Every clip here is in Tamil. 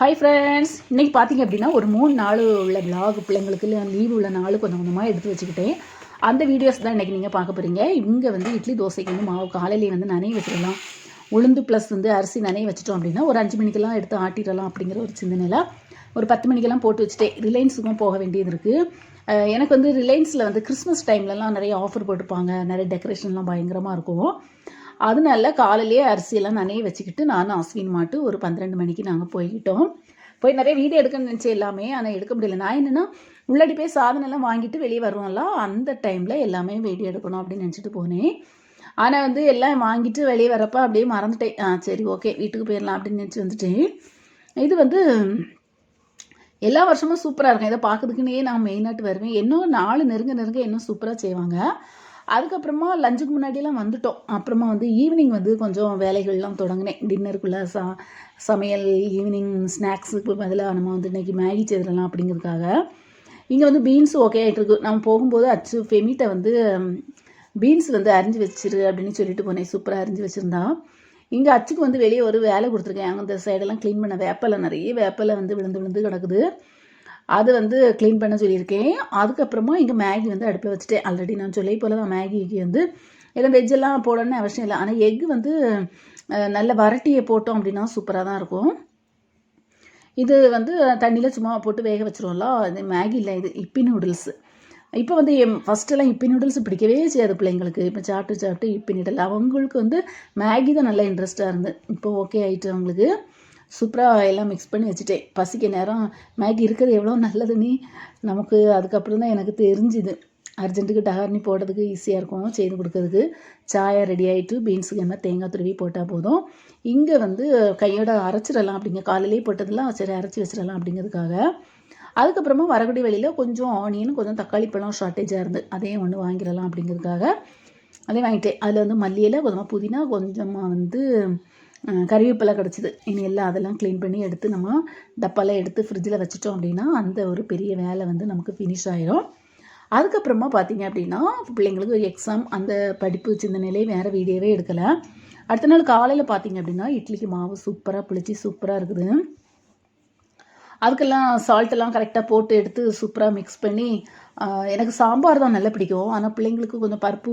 ஹாய் ஃப்ரெண்ட்ஸ் இன்றைக்கி பார்த்தீங்க அப்படின்னா ஒரு மூணு நாள் உள்ள vlog பிள்ளைங்களுக்கு லீவு உள்ள நாள் கொஞ்சம் கொஞ்சமாக எடுத்து வச்சுக்கிட்டேன் அந்த வீடியோஸ் தான் இன்றைக்கி நீங்கள் பார்க்க போகிறீங்க இங்கே வந்து இட்லி தோசைக்கு வந்து மாவு காலையிலேயே வந்து நனைய வச்சிடலாம். உளுந்து ப்ளஸ் வந்து அரிசி நனைய வச்சிட்டோம் அப்படின்னா ஒரு அஞ்சு மணிக்கெல்லாம் எடுத்து ஆட்டிடலாம் அப்படிங்கிற ஒரு சிந்தனையில் ஒரு பத்து மணிக்கெல்லாம் போட்டு வச்சுட்டேன் ரிலையன்ஸுக்கும் போக வேண்டியது இருக்குது எனக்கு வந்து ரிலையன்ஸில் வந்து கிறிஸ்மஸ் டைம்லலாம் நிறைய ஆஃபர் போட்டிருப்பாங்க. நிறைய டெக்கரேஷன்லாம் பயங்கரமாக இருக்கும். அதனால காலையிலேயே அரிசியெல்லாம் நனைய வச்சுக்கிட்டு நானும் அஸ்வின் மாட்டு ஒரு பன்னிரெண்டு மணிக்கு நாங்கள் போய்கிட்டோம் போய் நிறைய வீடியோ எடுக்கணும்னு நினச்சேன் எல்லாமே ஆனால் எடுக்க முடியல. நான் என்னென்னா உள்ளாடி போய் சாதனம்லாம் வாங்கிட்டு வெளியே வருவோம்ல அந்த டைமில் எல்லாமே வீடியோ எடுக்கணும் அப்படின்னு நினச்சிட்டு போனேன். ஆனால் வந்து எல்லாம் வாங்கிட்டு வெளியே வரப்போ அப்படியே மறந்துட்டேன். ஆ சரி ஓகே வீட்டுக்கு போயிடலாம் அப்படின்னு நினச்சி வந்துட்டேன். இது வந்து எல்லா வருஷமும் சூப்பராக இருக்கும். இதை பார்க்குறதுக்குன்னே நான் மெயினாட்டு வருவேன். இன்னும் நாலு நெருங்க நெருங்க இன்னும் சூப்பராக செய்வாங்க. அதுக்கப்புறமா லஞ்சுக்கு முன்னாடியெல்லாம் வந்துட்டோம். அப்புறமா வந்து ஈவினிங் வந்து கொஞ்சம் வேலைகள்லாம் தொடங்கினேன். டின்னருக்குள்ளே சா சமையல் ஈவினிங் ஸ்நாக்ஸுக்கு பதிலாக நம்ம வந்து இன்றைக்கி மேகி செய்திடலாம் அப்படிங்கிறதுக்காக. இங்கே வந்து பீன்ஸ் ஓகே ஆகிட்டு இருக்கு. நம்ம போகும்போது அச்சு ஃபெமிட்டை வந்து பீன்ஸ் வந்து அரிஞ்சு வச்சிரு அப்படின்னு சொல்லிட்டு போனேன். சூப்பராக அரிஞ்சு வச்சுருந்தா. இங்கே அச்சுக்கு வந்து வெளியே ஒரு வேலை கொடுத்துருக்கேன். அங்கே இந்த சைடெல்லாம் க்ளீன் பண்ண வேப்பலை நிறைய வேப்பலை வந்து விழுந்து விழுந்து கிடக்குது. அது வந்து க்ளீன் பண்ண சொல்லியிருக்கேன். அதுக்கப்புறமா இங்கே மேகி வந்து அடுப்பில் வச்சுட்டேன். ஆல்ரெடி நான் சொல்லி போல தான் மேகிக்கு வந்து எல்லாம் வெஜ்ஜெல்லாம் போடணும்னு அவசியம் இல்லை. ஆனால் எக் வந்து நல்ல வரட்டியை போட்டோம் அப்படின்னா சூப்பராக தான் இருக்கும். இது வந்து தண்ணியில் சும்மா போட்டு வேக வச்சிருவோம்ல. இது மேகி இல்லை இது இப்பி நூடுல்ஸ் இப்போ வந்து என் ஃபஸ்ட்டெல்லாம் இப்பி நூடுல்ஸ் பிடிக்கவே செய்யாது பிள்ளைங்களுக்கு. இப்போ சாப்பிட்டு சாப்பிட்டு இப்பி நூடுல் அவங்களுக்கு வந்து மேகி தான் நல்லா இன்ட்ரெஸ்ட்டாக இருந்து. இப்போ ஓகே ஆயிட்டு அவங்களுக்கு. சூப்பராக எல்லாம் மிக்ஸ் பண்ணி வச்சுட்டேன். பசிக்க நேரம். மேகி இருக்கிறது எவ்வளோ நல்லது நீ? நமக்கு அதுக்கப்புறம் தான் எனக்கு தெரிஞ்சுது. அர்ஜென்ட்டுக்கு டகார்னி போடுறதுக்கு ஈஸியாக இருக்கும். செய்து கொடுக்கறதுக்கு. சாயா ரெடி ஆகிட்டு பீன்ஸுக்கு என்ன தேங்காய் துருவி போட்டால் போதும். இங்கே வந்து கையோட அரைச்சிடலாம் அப்படிங்க. காலையிலேயே போட்டதெல்லாம் சரி அரைச்சி வச்சிடலாம் அப்படிங்கிறதுக்காக. அதுக்கப்புறமா வரக்கூடிய வெளியில் கொஞ்சம் ஆனியன் கொஞ்சம் தக்காளி பழம் ஷார்ட்டேஜாக இருந்து அதையும் ஒன்று வாங்கிடலாம் அப்படிங்கிறதுக்காக. அதையும் வாங்கிட்டேன். அதில் வந்து மல்லியில் கொஞ்சமாக புதினா கொஞ்சமாக வந்து கறிவேப்பிலை கிடச்சிது. இனி எல்லாம் அதெல்லாம் க்ளீன் பண்ணி எடுத்து நம்ம டப்பாலாம் எடுத்து ஃப்ரிட்ஜில் வச்சுட்டோம் அப்படின்னா அந்த ஒரு பெரிய வேலை வந்து நமக்கு ஃபினிஷ் ஆயிரும். அதுக்கப்புறமா பார்த்தீங்க அப்படின்னா பிள்ளைங்களுக்கு ஒரு எக்ஸாம் அந்த படிப்பு சிந்தனையிலே வேறு வீடியோவே எடுக்கலை. அடுத்த நாள் காலையில் பார்த்தீங்க அப்படின்னா இட்லிக்கு மாவு சூப்பராக புளிச்சு சூப்பராக இருக்குது. அதுக்கெல்லாம் சால்ட்டெல்லாம் கரெக்டாக போட்டு எடுத்து சூப்பராக மிக்ஸ் பண்ணி எனக்கு சாம்பார் தான் நல்லா பிடிக்கும். ஆனால் பிள்ளைங்களுக்கு கொஞ்சம் பருப்பு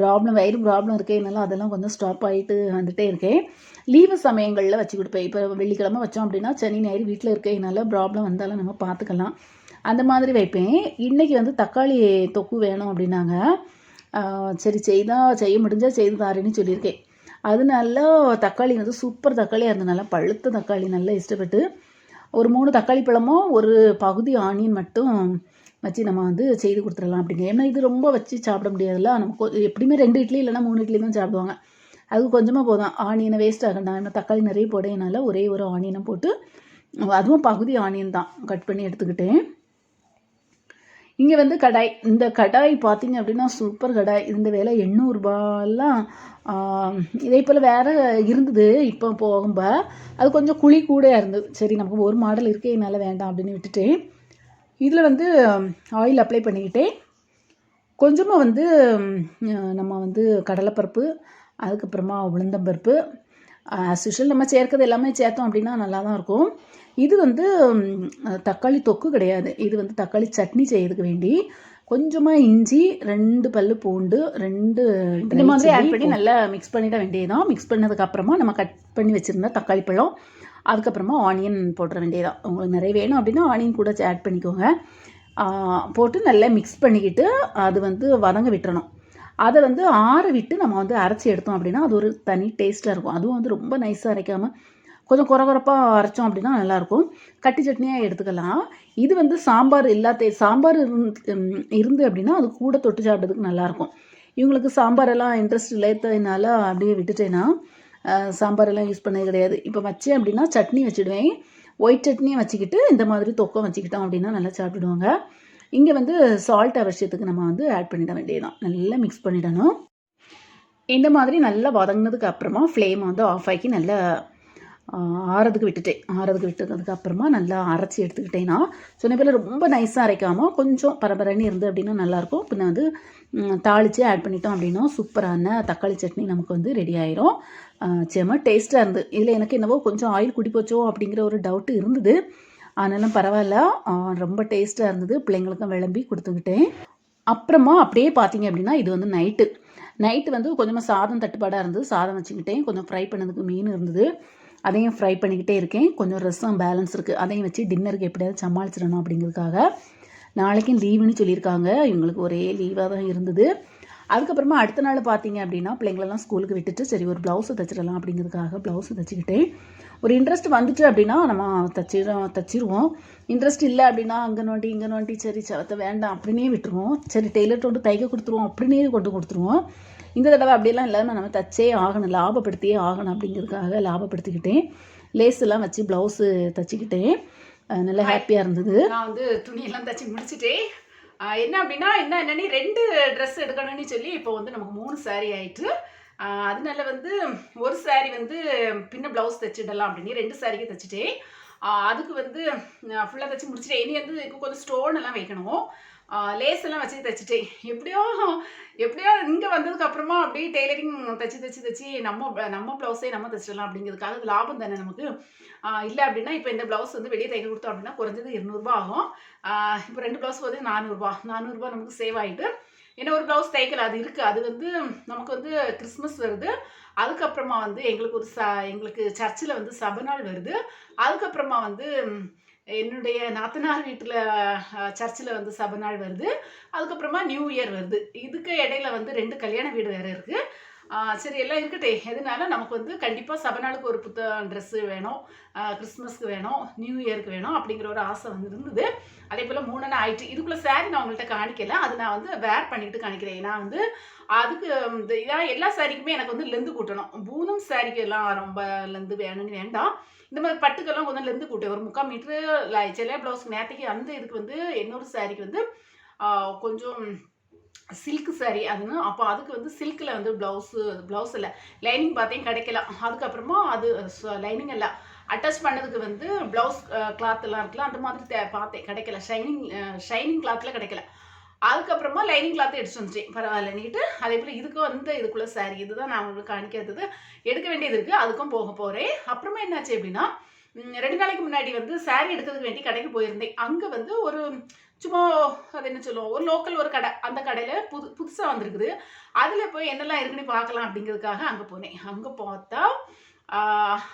ப்ராப்ளம் வயிறு ப்ராப்ளம் இருக்கேன்னால அதெல்லாம் கொஞ்சம் ஸ்டாப் ஆகிட்டு வந்துகிட்டே இருக்கேன். லீவு சமயங்களில் வச்சு கொடுப்பேன். இப்போ வெள்ளிக்கிழமை வச்சோம் அப்படின்னா சனி ஞாயிறு வீட்டில் இருக்கேனால ப்ராப்ளம் வந்தாலும் நம்ம பார்த்துக்கலாம் அந்த மாதிரி வைப்பேன். இன்றைக்கி வந்து தக்காளி தொக்கு வேணும் அப்படின்னாங்க. சரி செய்தால் செய்ய முடிஞ்சால் செய்து தாரேன்னு சொல்லியிருக்கேன். அதனால தக்காளி வந்து சூப்பர் தக்காளியாக இருந்ததுனால பழுத்த தக்காளி நல்லா இஷ்டப்பட்டு ஒரு மூணு தக்காளி பழமும் ஒரு பகுதி ஆனியன் மட்டும் வச்சு நம்ம வந்து செய்து கொடுத்துடலாம் அப்படிங்க. ஏன்னா இது ரொம்ப வச்சு சாப்பிட முடியாதுல்ல. நம்ம எப்படியுமே ரெண்டு இட்லி இல்லைனா மூணு இட்லி தான் சாப்பிடுவாங்க. அது கொஞ்சமாக போதும். ஆனியனை வேஸ்ட் ஆகணும் ஏன்னா தக்காளி நிறைய போடையினால ஒரே ஒரு ஆனியனை போட்டு அதுவும் பகுதி ஆனியன் தான். கட் பண்ணி எடுத்துக்கிட்டேன். இங்கே வந்து கடாய். இந்த கடாய் பார்த்தீங்க அப்படின்னா சூப்பர் கடாய். இந்த வேலை எண்ணூறுபாலாம் இதே போல் வேறு இருந்தது இப்போ போகும்ப. அது கொஞ்சம் குழி கூட இருந்தது. சரி நமக்கு ஒரு மாடல் இருக்கே என்னால் வேண்டாம் அப்படின்னு விட்டுட்டேன் இதில் வந்து ஆயில் அப்ளை பண்ணிக்கிட்டேன். கொஞ்சமாக வந்து நம்ம வந்து கடலைப்பருப்பு அதுக்கப்புறமா உளுந்தம்பருப்பு யூஷுவல் நம்ம சேர்க்கறது எல்லாமே சேர்த்தோம் அப்படின்னா நல்லா தான் இருக்கும். இது வந்து தக்காளி தொக்கு கிடையாது. இது வந்து தக்காளி சட்னி செய்யறதுக்கு வேண்டி கொஞ்சமாக இஞ்சி ரெண்டு பல்லு பூண்டு ரெண்டு இந்த மாதிரி ஆட் பண்ணி நல்லா மிக்ஸ் பண்ணிட வேண்டியதுதான். மிக்ஸ் பண்ணதுக்கு அப்புறமா நம்ம கட் பண்ணி வச்சுருந்த தக்காளி பழம் அதுக்கப்புறமா ஆனியன் போட்டுற வேண்டியதுதான். உங்களுக்கு நிறைய வேணும் அப்படின்னா ஆனியன் கூட ஆட் பண்ணிக்கோங்க. போட்டு நல்லா மிக்ஸ் பண்ணிக்கிட்டு அது வந்து வதங்க விட்டுறணும். அதை வந்து ஆற விட்டு நம்ம வந்து அரைச்சி எடுத்தோம் அப்படின்னா அது ஒரு தனி டேஸ்ட்டாக இருக்கும். அதுவும் வந்து ரொம்ப நைஸாக அரைக்காமல் கொஞ்சம் குறகுறப்பாக அரைச்சோம் அப்படின்னா நல்லாயிருக்கும். கட்டி சட்னியாக எடுத்துக்கலாம். இது வந்து சாம்பார் இல்லாத சாம்பார் இருந்து இருந்து அப்படின்னா அது கூட தொட்டு சாப்பிட்றதுக்கு நல்லாயிருக்கும். இவங்களுக்கு சாம்பார் எல்லாம் இன்ட்ரெஸ்ட் இல்லாததுனால அப்படியே விட்டுட்டேன்னா சாம்பாரெல்லாம் சாம்பார் எல்லாம் யூஸ் பண்ணது கிடையாது. இப்போ வச்சேன் அப்படின்னா சட்னி வச்சுடுவேன். ஒயிட் சட்னியை வச்சுக்கிட்டு இந்த மாதிரி தொக்கம் வச்சுக்கிட்டோம் அப்படின்னா நல்லா சாப்பிடுவாங்க. இங்கே வந்து சால்ட் அவசியத்துக்கு நம்ம வந்து ஆட் பண்ணிட வேண்டியதுதான். நல்லா மிக்ஸ் பண்ணிடணும். இந்த மாதிரி நல்லா வதங்கினதுக்கு அப்புறமா ஃப்ளேம் வந்து ஆஃப் ஆக்கி நல்லா ஆறதுக்கு விட்டுட்டேன் ஆறதுக்கு விட்டதுக்கு அப்புறமா நல்லா அரைச்சி எடுத்துக்கிட்டேன்னா சொன்ன பேர் ரொம்ப நைஸாக அரைக்காமல் கொஞ்சம் பரபரன்னு இருந்து அப்படின்னா நல்லாயிருக்கும். பின்ன வந்து தாளித்து ஆட் பண்ணிட்டோம் அப்படின்னா சூப்பரான தக்காளி சட்னி நமக்கு வந்து ரெடி ஆயிரும். செம டேஸ்ட்டாக இருந்தது இதில் எனக்கு என்னவோ கொஞ்சம் ஆயில் குடி போச்சோ அப்படிங்கிற ஒரு டவுட்டு இருந்தது. ஆனாலும் பரவாயில்ல. ரொம்ப டேஸ்ட்டாக இருந்தது. பிள்ளைங்களுக்கும் விளம்பி கொடுத்துக்கிட்டேன். அப்புறமா அப்படியே பார்த்தீங்க அப்படின்னா இது வந்து நைட்டு நைட்டு வந்து கொஞ்சமாக சாதம் தட்டுப்பாடாக இருந்தது. சாதம் வச்சுக்கிட்டேன். கொஞ்சம் ஃப்ரை பண்ணதுக்கு மீன் இருந்தது. அதையும் ஃப்ரை பண்ணிக்கிட்டே இருக்கேன். கொஞ்சம் ரசம் பேலன்ஸ் இருக்குது அதையும் வச்சு டின்னருக்கு எப்படியாவது சமாளிச்சிடணும் அப்படிங்கிறதுக்காக நாளைக்கும் லீவுன்னு சொல்லியிருக்காங்க. இவங்களுக்கு ஒரே லீவாக தான் இருந்தது. அதுக்கப்புறமா அடுத்த நாள் பார்த்தீங்க அப்படின்னா பிள்ளைங்களெல்லாம் ஸ்கூலுக்கு விட்டுட்டு சரி ஒரு ப்ளவுஸு தைச்சிடலாம் அப்படிங்கிறதுக்காக ப்ளவுஸு தைச்சிக்கிட்டேன் ஒரு இன்ட்ரெஸ்ட் வந்துட்டு அப்படின்னா நம்ம தச்சிடும் தச்சிருவோம். இன்ட்ரெஸ்ட் இல்லை அப்படின்னா அங்கே நோண்டி இங்கே நோண்டி சரி சவத்தை வேண்டாம் அப்படின்னே விட்டுருவோம். சரி டெய்லர்கிட்ட கொண்டு தைக்க கொடுத்துருவோம் அப்படின்னே கொண்டு கொடுத்துருவோம். இந்த தடவை அப்படியெல்லாம் இல்லாமல் நம்ம தச்சே ஆகணும் லாபப்படுத்தியே ஆகணும் அப்படிங்கிறதுக்காக லாபப்படுத்திக்கிட்டேன். லேஸ் எல்லாம் வச்சு ப்ளவுஸு தச்சுக்கிட்டேன். நல்லா ஹாப்பியாக இருந்தது. நான் வந்து துணியெல்லாம் தச்சு முடிச்சிட்டேன். என்ன அப்படின்னா என்ன என்னன்னு ரெண்டு ட்ரெஸ் எடுக்கணும்னு சொல்லி இப்போ வந்து நமக்கு மூணு saree ஆயிட்டு அதனால வந்து ஒரு saree வந்து பின்ன ப்ளவுஸ் தைச்சிடலாம் அப்படின்னு ரெண்டு சாரிக்கு தைச்சிட்டேன் அதுக்கு வந்து ஃபுல்லாக தைச்சி முடிச்சிட்டேன் இனி வந்து கொஞ்சம் ஸ்டோன் எல்லாம் வைக்கணும். லேஸெல்லாம் வச்சு தைச்சிட்டேன் எப்படியோ எப்படியோ இங்கே வந்ததுக்கு அப்புறமா அப்படியே டெய்லரிங் தைச்சி தைச்சி தைச்சி நம்ம நம்ம ப்ளவுஸே நம்ம தைச்சிடலாம் அப்படிங்கிறதுக்காக அது லாபம் தானே நமக்கு? இல்லை அப்படின்னா இப்போ இந்த ப்ளவுஸ் வந்து வெளியே தைக்க கொடுத்தோம் அப்படின்னா குறைஞ்சது இருநூறுபா ஆகும். இப்போ ரெண்டு ப்ளவுஸ் வந்து நானூறுரூவா நானூறுரூபா நமக்கு சேவ் ஆகிட்டு என்ன ஒரு ப்ளவுஸ் தைக்கல அது இருக்குது அது வந்து நமக்கு வந்து கிறிஸ்மஸ் வருது. அதுக்கப்புறமா வந்து எங்களுக்கு ஒரு ச எங்களுக்கு சர்ச்சில் வந்து சபநாள் வருது. அதுக்கப்புறமா வந்து என்னுடைய நாத்தனார் வீட்டில் சர்ச்சில் வந்து சபநாள் வருது. அதுக்கப்புறமா நியூ இயர் வருது. இதுக்கு இடையில வந்து ரெண்டு கல்யாண வீடு வேறு இருக்குது சரி எல்லாம் இருக்கட்டே எதனால நமக்கு வந்து கண்டிப்பாக சபநாளுக்கு ஒரு புத்த ட்ரெஸ்ஸு வேணும் கிறிஸ்மஸ்க்கு வேணும் நியூ இயருக்கு வேணும் அப்படிங்கிற ஒரு ஆசை வந்து இருந்தது. அதே போல் மூணுன்னு ஆயிட்டு இதுக்குள்ளே சாரி நான் உங்கள்கிட்ட காணிக்கல. அது நான் வந்து வேர் பண்ணிக்கிட்டு காணிக்கிறேன். ஏன்னா வந்து அதுக்கு இந்த இதான் எல்லா சாரிக்குமே எனக்கு வந்து லெந்து கூட்டணும். பூனம் சாரிக்கு எல்லாம் ரொம்ப லெந்து வேணும்னு வேண்டாம். இந்த மாதிரி பட்டுக்கெல்லாம் கொஞ்சம் லெந்து கூட்டேன் ஒரு முக்கால் மீட்ரு சில ப்ளவுஸ்க்கு நேற்றுக்கு அந்த இதுக்கு வந்து இன்னொரு சாரிக்கு வந்து கொஞ்சம் சில்க் saree. அதுன்னு அப்போ அதுக்கு வந்து சில்கில் வந்து ப்ளவுஸு ப்ளவுஸ் இல்லை. லைனிங் பார்த்தேன் கிடைக்கல. அதுக்கப்புறமா அது லைனிங் இல்லை. அட்டாச் பண்ணதுக்கு வந்து ப்ளவுஸ் கிளாத்லாம் இருக்குல்ல அந்த மாதிரி தே- பார்த்தேன். கிடைக்கல. ஷைனிங் ஷைனிங் கிளாத்தில் கிடைக்கல. அதுக்கப்புறமா லைனிங் கிளாத் எடுத்து வந்துட்டேன். பரவாயில்லன்னு அதே போல் இதுக்கு வந்து இதுக்குள்ள சாரி இதுதான் நான் உங்களுக்கு காணிக்காதது எடுக்க வேண்டியது இருக்குது அதுக்கும் போக போகிறேன் அப்புறமா என்னாச்சு அப்படின்னா ரெண்டு நாளைக்கு முன்னாடி வந்து சாரி எடுக்கிறதுக்கு வேண்டி கடைக்கு போயிருந்தேன். அங்கே வந்து ஒரு சும்மா அது என்ன சொல்லுவோம்? ஒரு லோக்கல் ஒரு கடை. அந்த கடையில் புது புதுசாக வந்திருக்குது. அதில் போய் என்னெல்லாம் இருக்குன்னு பார்க்கலாம் அப்படிங்கிறதுக்காக அங்கே போனேன். அங்கே பார்த்தா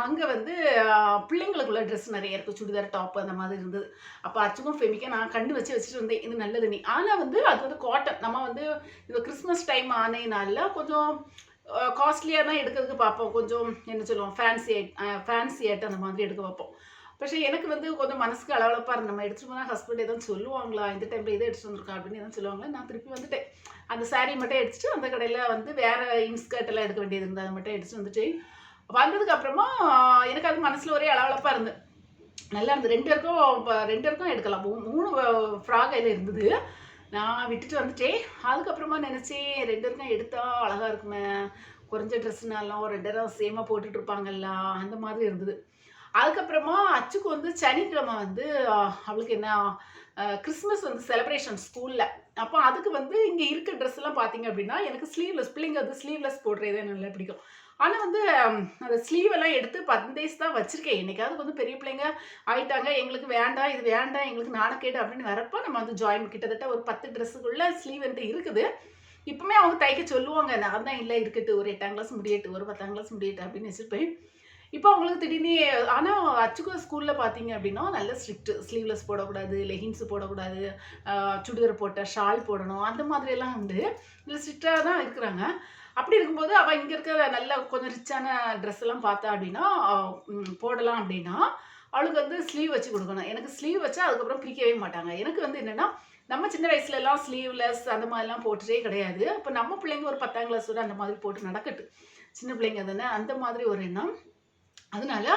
அங்கே வந்து ஆஹ், பிள்ளைங்களுக்குள்ள ட்ரெஸ் நிறைய இருக்குது சுடிதார் டாப் அந்த மாதிரி இருந்தது அப்போ அச்சுக்கும் ஃபெமிக்க நான் கண்டு வச்சு வச்சுட்டு வந்தேன் இது நல்லது நீ ஆனால் வந்து அது வந்து காட்டன் நம்ம வந்து இது கிறிஸ்மஸ் டைம் ஆனதுனால கொஞ்சம் காஸ்ட்லியாக தான் எடுக்கிறதுக்கு பார்ப்போம் கொஞ்சம் என்ன சொல்லுவோம் ஃபேன்சி ஃபேன்சி ஐட்டம் அந்த மாதிரி எடுக்க பார்ப்போம் പക്ഷേ எனக்கு வந்து கொஞ்சம் மனசுக்கு அளவளப்பாக இருந்து நம்ம எடுத்துட்டு போனால் ஹஸ்பண்ட் எதுவும் சொல்லுவாங்களா இந்த டைமில் இதை எடுத்துட்டு வந்திருக்கா அப்படின்னு எதுவும் சொல்லுவாங்களா நான் திருப்பி வந்துட்டேன் அந்த saree மட்டும் எடுத்துட்டு அந்த கடையில் வந்து வேறு இன்ஸ்கர்ட் எல்லாம் எடுக்க வேண்டியது இருந்தது அதை மட்டும் எடுத்துட்டு வந்துட்டு வந்ததுக்கு அப்புறமா எனக்கு அது மனசில் ஒரே அளவளப்பாக இருந்து. நல்லா இருந்தது. ரெண்டு பேருக்கும் இப்போ ரெண்டு பேருக்கும் எடுக்கலாம். மூணு ஃப்ராக் இதில் இருந்தது. நான் விட்டுட்டு வந்துட்டேன். அதுக்கப்புறமா நினச்சேன் ரெண்டு பேருக்கும் எடுத்தால் அழகாக இருக்குமே. குறைஞ்ச ட்ரெஸ்னாலும் ரெண்டு பேரும் சேமாக போட்டுட்டு இருப்பாங்கல்ல. அந்த மாதிரி இருந்தது. அதுக்கப்புறமா அச்சுக்கு வந்து சனிக்கிழமை வந்து அவளுக்கு என்ன கிறிஸ்மஸ் வந்து செலிப்ரேஷன் ஸ்கூலில் அப்போ அதுக்கு வந்து இங்கே இருக்க ட்ரெஸ்லாம் பார்த்தீங்க அப்படின்னா எனக்கு ஸ்லீவ்லெஸ் பிள்ளைங்க வந்து ஸ்லீவ்லெஸ் போடுறதே நல்லா பிடிக்கும். ஆனால் வந்து அந்த ஸ்லீவ் எல்லாம் எடுத்து பத்து டேஸ் தான் வச்சுருக்கேன். என்றைக்காவது கொஞ்சம் பெரிய பிள்ளைங்க ஆயிட்டாங்க எங்களுக்கு வேண்டாம் இது வேண்டாம் எங்களுக்கு நாணக்கேடு அப்படின்னு வரப்போ நம்ம வந்து ஜாயின் கிட்டத்தட்ட ஒரு பத்து ட்ரெஸ்ஸுக்குள்ள ஸ்லீவ் என்கிட்ட இருக்குது. இப்போமே அவங்க தைக்க சொல்லுவாங்க நான் தான் இல்லை இருக்கட்டு ஒரு எட்டாம் கிளாஸ் முடியட்டு ஒரு பத்தாம் கிளாஸ் முடியட்டு அப்படின்னு வச்சுருப்பேன். இப்போ அவங்களுக்கு திடீர்னு ஆனால் அச்சுக்கோ ஸ்கூலில் பார்த்தீங்க அப்படின்னா நல்ல ஸ்ட்ரிக்ட் ஸ்லீவ்லெஸ் போடக்கூடாது லெகின்ஸ் போடக்கூடாது சுடிதார் போட்ட ஷால் போடணும் அந்த மாதிரியெல்லாம் வந்து இல்லை ஸ்ட்ரிக்டாக தான் இருக்கிறாங்க. அப்படி இருக்கும்போது அவள் இங்கே இருக்கிற நல்ல கொஞ்சம் ரிச்சான ட்ரெஸ் எல்லாம் பார்த்தா அப்படின்னா போடலாம் அப்படின்னா அவளுக்கு வந்து ஸ்லீவ் வச்சு கொடுக்கணும். எனக்கு ஸ்லீவ் வச்சா அதுக்கப்புறம் பிரிக்கவே மாட்டாங்க. எனக்கு வந்து என்னென்னா நம்ம சின்ன வயசுல எல்லாம் ஸ்லீவ்லெஸ் அந்த மாதிரிலாம் போட்டுட்டே கிடையாது. அப்போ நம்ம பிள்ளைங்க ஒரு பத்தாம் கிளாஸ் வரை அந்த மாதிரி போட்டு நடக்கட்டு சின்ன பிள்ளைங்க தானே? அந்த மாதிரி ஒரு எண்ணம். அதனால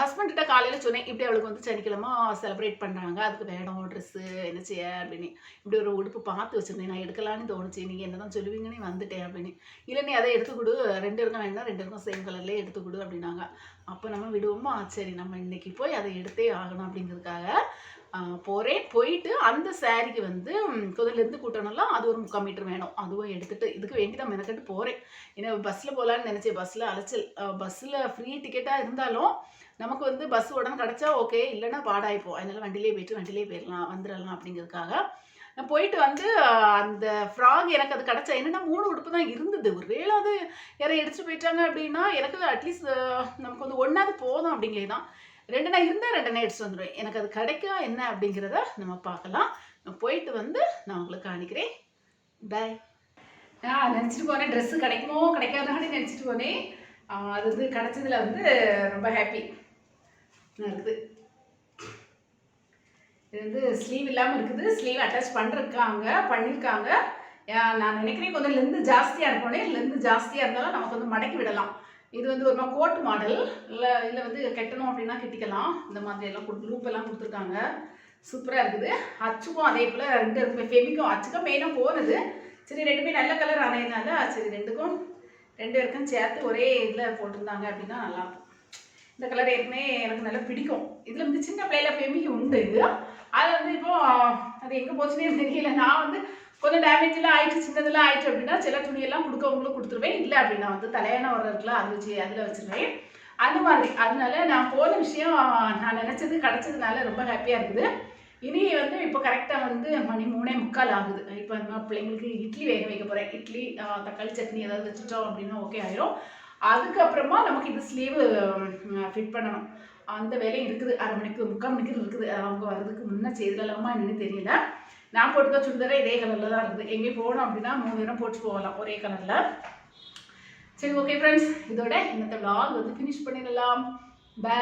ஹஸ்பண்ட்கிட்ட காலையில் சொன்னேன் இப்படி அவளுக்கு வந்து சனிக்கிழமை செலிப்ரேட் பண்ணுறாங்க அதுக்கு வேணும் ட்ரெஸ்ஸு என்ன செய்ய அப்படின்னு. இப்படி ஒரு உடுப்பு பார்த்து வச்சுருந்தேன் நான் எடுக்கலான்னு தோணுச்சு நீங்கள் என்ன தான் சொல்லுவீங்கன்னு வந்துட்டேன் அப்படின்னு. இல்லை நீ அதை எடுத்து கொடு ரெண்டு இருக்கும் வேணா ரெண்டு இருக்கும் சேம் கலர்லேயே எடுத்து கொடு அப்படின்னாங்க. அப்போ நம்ம விடுவோமா? சரி நம்ம இன்னைக்கு போய் அதை எடுத்தே ஆகணும் அப்படிங்கிறதுக்காக போகிறேன் போயிட்டு அந்த சாரிக்கு வந்து குதிலேருந்து கூட்டணும்லாம் அது ஒரு முக்கால் மீட்டர் வேணும். அதுவும் எடுத்துகிட்டு இதுக்கு வேண்டி தான் மெனக்கட்டு போகிறேன் ஏன்னா பஸ்ஸில் போகலான்னு நினச்சேன். பஸ்ஸில் அலைச்சல். பஸ்ஸில் ஃப்ரீ டிக்கெட்டாக இருந்தாலும் நமக்கு வந்து பஸ் உடனே கிடச்சா ஓகே இல்லைன்னா பாடாயிப்போம் அதனால் வண்டியிலே போயிட்டு வண்டியிலே போயிடலாம் வந்துடலாம் அப்படிங்கிறதுக்காக. நான் போயிட்டு வந்து அந்த ஃப்ராக் எனக்கு அது கிடச்சா என்னென்னா மூணு உடுப்பு தான் இருந்தது. ஒருவேளை அது யாரை எடுத்துட்டு போயிட்டாங்க அப்படின்னா எனக்கு அட்லீஸ்ட் நமக்கு வந்து ஒன்றாவது போதும் அப்படிங்கிறது தான் ரெண்டு நாள் இருந்தால் ரெண்டு நைட்ஸ் வந்துடுவேன் எனக்கு அது கிடைக்கும் என்ன அப்படிங்கிறத நம்ம பார்க்கலாம். நான் போயிட்டு வந்து நான் உங்களுக்கு காணிக்கிறேன். பை நான் நினச்சிட்டு போனேன் ட்ரெஸ்ஸு கிடைக்குமோ கிடைக்காதான்னு நினச்சிட்டு போனேன். அது வந்து கிடைச்சதில் வந்து ரொம்ப ஹாப்பி இருக்குது. இது வந்து ஸ்லீவ் இல்லாமல் இருக்குது. ஸ்லீவ் அட்டாச் பண்ணிருக்காங்க பண்ணியிருக்காங்க. நான் நினைக்கிறேன் கொஞ்சம் லெந்து ஜாஸ்தியாக இருக்கணும். லெந்து ஜாஸ்தியாக இருந்தாலும் நமக்கு வந்து மடக்கி விடலாம். இது வந்து ஒரு கோட் மாடல் இல்லை இல்லை வந்து கட்டணும் அப்படின்னா கெட்டிக்கலாம். இந்த மாதிரி எல்லாம் கொடுத்து லூப் எல்லாம் கொடுத்துருக்காங்க. சூப்பராக இருக்குது. அச்சுக்கும் அதே போல் ரெண்டு இருக்குமே. ஃபெமிக்கும் அச்சுக்கும் மெயினாக போனது சரி ரெண்டுமே நல்ல கலர் ஆனதுனால சரி ரெண்டுக்கும் ரெண்டு பேருக்கும் சேர்த்து ஒரே இதில் போட்டிருந்தாங்க அப்படின்னா நல்லாயிருக்கும். இந்த கலர் ஏற்கனவே எனக்கு நல்லா பிடிக்கும். இதில் வந்து சின்ன பிள்ளையில ஃபெமிக்கு உண்டு. அது வந்து இப்போ அது எங்கே போச்சுன்னே தெரியல. நான் வந்து கொஞ்சம் டேமேஜ்லாம் ஆயிடுச்சு சின்னதெல்லாம் ஆயிடுச்சு அப்படின்னா சில துணியெல்லாம் கொடுக்கவங்களும் கொடுத்துருவேன். இல்லை அப்படின்னா வந்து தலையான ஒரு இருக்குல்ல அது வச்சு அதில் வச்சுருவேன். அந்த மாதிரி. அதனால நான் போன விஷயம் நான் நினச்சது கிடச்சதுனால ரொம்ப ஹாப்பியாக இருக்குது. இனி வந்து இப்போ கரெக்டாக வந்து மணி மூணே முக்கால் ஆகுது. இப்போ நான் பிள்ளைங்களுக்கு இட்லி வேக வைக்க போகிறேன் இட்லி தக்காளி சட்னி ஏதாவது வச்சுட்டோம் அப்படின்னா ஓகே ஆயிரும். அதுக்கப்புறமா நமக்கு இது ஸ்லீவு ஃபிட் பண்ணணும். அந்த வேலையும் இருக்குது. அரை மணிக்கு முக்கால் மணிக்கு இருக்குது. அவங்க வர்றதுக்கு முன்னே செய்திடலாமா என்னன்னு தெரியல. நான் போட்டுக்க சுடிதாரே இதே கலரில் தான் இருக்குது. எங்கேயும் போகணும் அப்படின்னா மூணு நேரம் போட்டு போகலாம் ஒரே கலரில் சரி ஓகே ஃப்ரெண்ட்ஸ் இதோட இன்னத்த vlog வந்து ஃபினிஷ் பண்ணிடலாம். பை